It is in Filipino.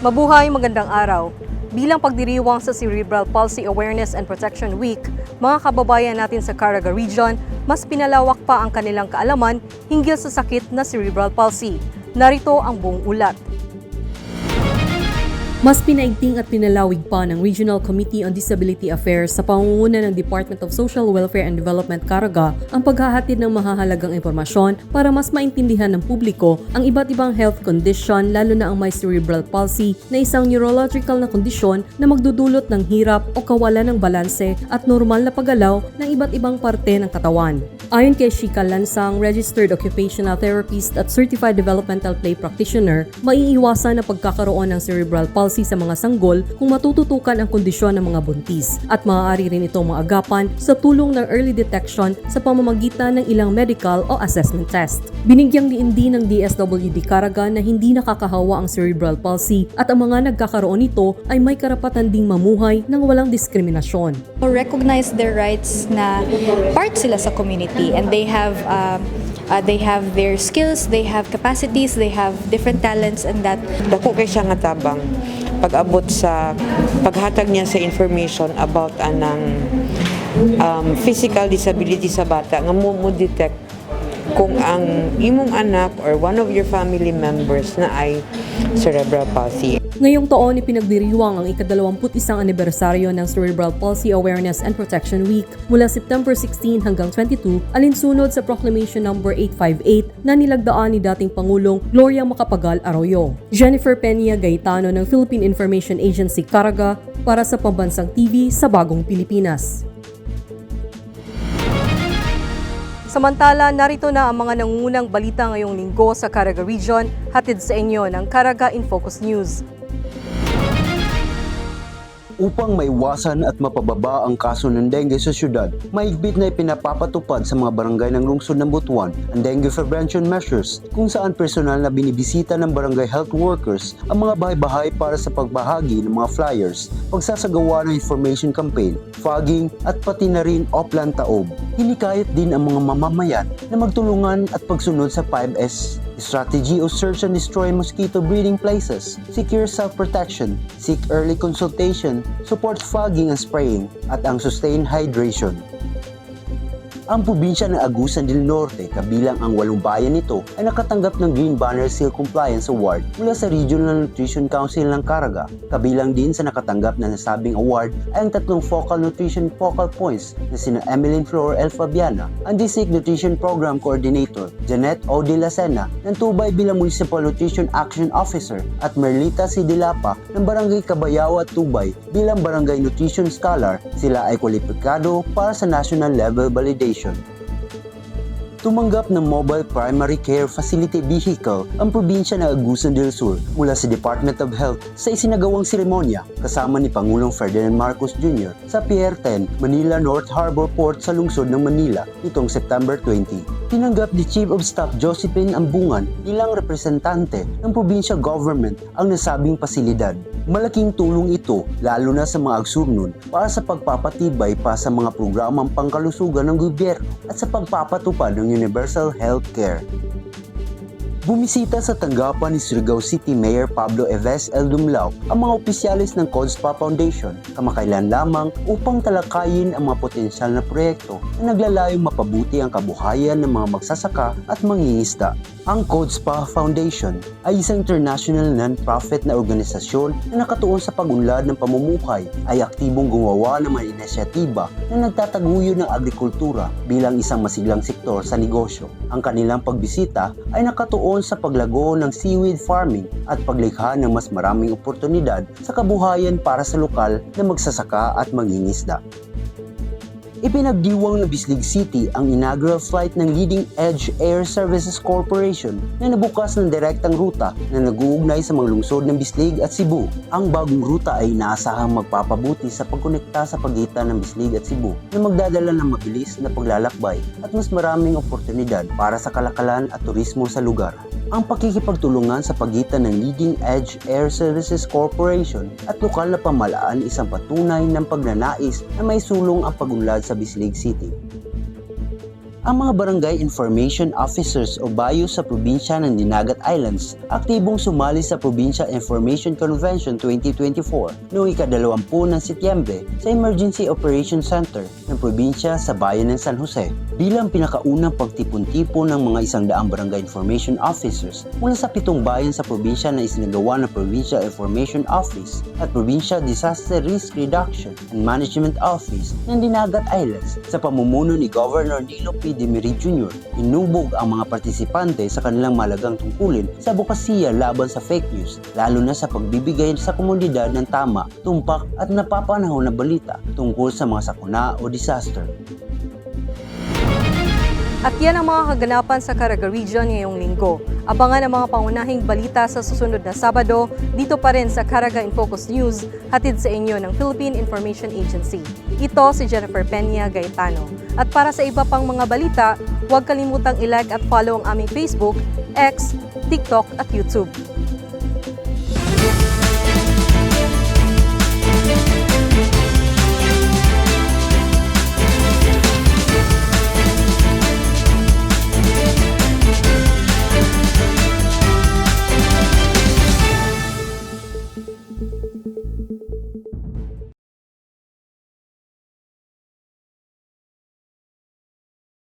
Mabuhay, magandang araw. Bilang pagdiriwang sa Cerebral Palsy Awareness and Protection Week, mga kababayan natin sa Caraga Region, mas pinalawak pa ang kanilang kaalaman hinggil sa sakit na cerebral palsy. Narito ang buong ulat. Mas pinaigting at pinalawig pa ng Regional Committee on Disability Affairs sa pangunguna ng Department of Social Welfare and Development Caraga ang paghahatid ng mahahalagang impormasyon para mas maintindihan ng publiko ang iba't ibang health condition lalo na ang may cerebral palsy na isang neurological na kondisyon na magdudulot ng hirap o kawalan ng balanse at normal na paggalaw ng iba't ibang parte ng katawan. Ayon kay Shika Lansang, Registered Occupational Therapist at Certified Developmental Play Practitioner, maiiwasan ang pagkakaroon ng cerebral palsy sa mga sanggol kung matututukan ang kondisyon ng mga buntis at maaari rin itong maagapan sa tulong ng early detection sa pamamagitan ng ilang medical o assessment test. Binigyang diin din ng DSWD Caraga na hindi nakakahawa ang cerebral palsy at ang mga nagkakaroon nito ay may karapatan ding mamuhay ng walang diskriminasyon. recognize their rights na part sila sa community and they have um, uh, they have their skills, they have capacities, they have different talents and that Dako kay siya nga tabang pag-abot sa paghatag niya sa information about anang um, physical disability sa bata nga mo mo detect kung ang imong anak or one of your family members na ay cerebral palsy. Ngayong taon, ipinagdiriwang ang ikadalawamput-isang anibersaryo ng Cerebral Palsy Awareness and Protection Week mula September 16 hanggang 22 alinsunod sa Proclamation No. 858 na nilagdaan ni dating Pangulong Gloria Macapagal Arroyo. Jennifer Peña Gaetano ng Philippine Information Agency Caraga para sa Pambansang TV sa Bagong Pilipinas. Samantala, narito na ang mga nangungunang balita ngayong linggo sa Caraga Region, hatid sa inyo ng Caraga in Focus News. Upang maiwasan at mapababa ang kaso ng dengue sa syudad, mahigpit na ipinapapatupad sa mga barangay ng lungsod ng Butuan ang dengue prevention measures kung saan personal na binibisita ng barangay health workers ang mga bahay-bahay para sa pagbahagi ng mga flyers, pagsasagawa ng information campaign, fogging at pati na rin oplan taob. Hinikayat din ang mga mamamayan na magtulungan at pagsunod sa 5S strategy o search and destroy mosquito breeding places, secure self-protection, seek early consultation, support fogging and spraying, at ang sustained hydration. Ang probinsya ng Agusan del Norte, kabilang ang walong bayan nito, ay nakatanggap ng Green Banner Seal Compliance Award mula sa Regional Nutrition Council ng Caraga. Kabilang din sa nakatanggap na nasabing award ay ang tatlong focal nutrition focal points na sina Emeline Flor El Fabiana, ang District Nutrition Program Coordinator, Janet O. De La Sena, ng Tubay bilang Municipal Nutrition Action Officer, at Merlita C. Dilapa ng Barangay Cabayao at Tubay bilang Barangay Nutrition Scholar. Sila ay kwalipikado para sa national level validation. Tumanggap ng Mobile Primary Care Facility Vehicle ang probinsya ng Agusan del Sur mula sa Department of Health sa isinagawang seremonya kasama ni Pangulong Ferdinand Marcos Jr. sa Pier 10, Manila North Harbor Port sa lungsod ng Manila nitong September 20. Tinanggap ni Chief of Staff Josephine Ambungan bilang representante ng provincial government ang nasabing pasilidad. Malaking tulong ito lalo na sa mga agsurnon para sa pagpapatibay pa sa mga programang pangkalusugan ng gobyerno at sa pagpapatupad ng universal health care. Bumisita sa tanggapan ni Surigao City Mayor Pablo Eves El Dumlao ang mga opisyalis ng CODSPA Foundation kamakailan lamang upang talakayin ang mga potensyal na proyekto na naglalayong mapabuti ang kabuhayan ng mga magsasaka at mangingisda. Ang CODSPA Foundation ay isang international non-profit na organisasyon na nakatuon sa pagunlad ng pamumuhay ay aktibong gumawa ng mga inisyatiba na nagtataguyo ng agrikultura bilang isang masiglang sektor sa negosyo. Ang kanilang pagbisita ay nakatuon sa paglago ng seaweed farming at paglikha ng mas maraming oportunidad sa kabuhayan para sa lokal na magsasaka at mangingisda. Ipinagdiwang ng Bislig City ang inaugural flight ng Leading Edge Air Services Corporation na nabukas ng direktang ruta na nag-uugnay sa mga lungsod ng Bislig at Cebu. Ang bagong ruta ay inaasahang magpapabuti sa pagkonekta sa pagitan ng Bislig at Cebu na magdadala ng mabilis na paglalakbay at mas maraming oportunidad para sa kalakalan at turismo sa lugar. Ang pakikipagtulungan sa pagitan ng Leading Edge Air Services Corporation at lokal na pamalaan isang patunay ng pagnanais na may sulong ang pagunlad sa Bislig City. Ang mga barangay information officers o bayo sa probinsya ng Dinagat Islands aktibong sumali sa Provincial Information Convention 2024 noong ikadalawampu ng Setyembre sa Emergency Operations Center ng probinsya sa bayan ng San Jose bilang pinakaunang pagtipon-tipon ng mga isang daang barangay information officers mula sa pitong bayan sa probinsya na isinagawa ng Provincial Information Office at Provincial Disaster Risk Reduction and Management Office ng Dinagat Islands sa pamumuno ni Governor Nilo P. Demirit Jr. Inubog ang mga partisipante sa kanilang malagang tungkulin sa bukasiya laban sa fake news, lalo na sa pagbibigay sa komunidad ng tama, tumpak at napapanahon na balita tungkol sa mga sakuna o disaster. At yan ang mga kaganapan sa Caraga Region ngayong linggo. Abangan ang mga pangunahing balita sa susunod na Sabado dito pa rin sa Caraga in Focus News, hatid sa inyo ng Philippine Information Agency. Ito si Jennifer Peña Gaetano. At para sa iba pang mga balita, huwag kalimutang i-like at follow ang aming Facebook, X, TikTok at YouTube.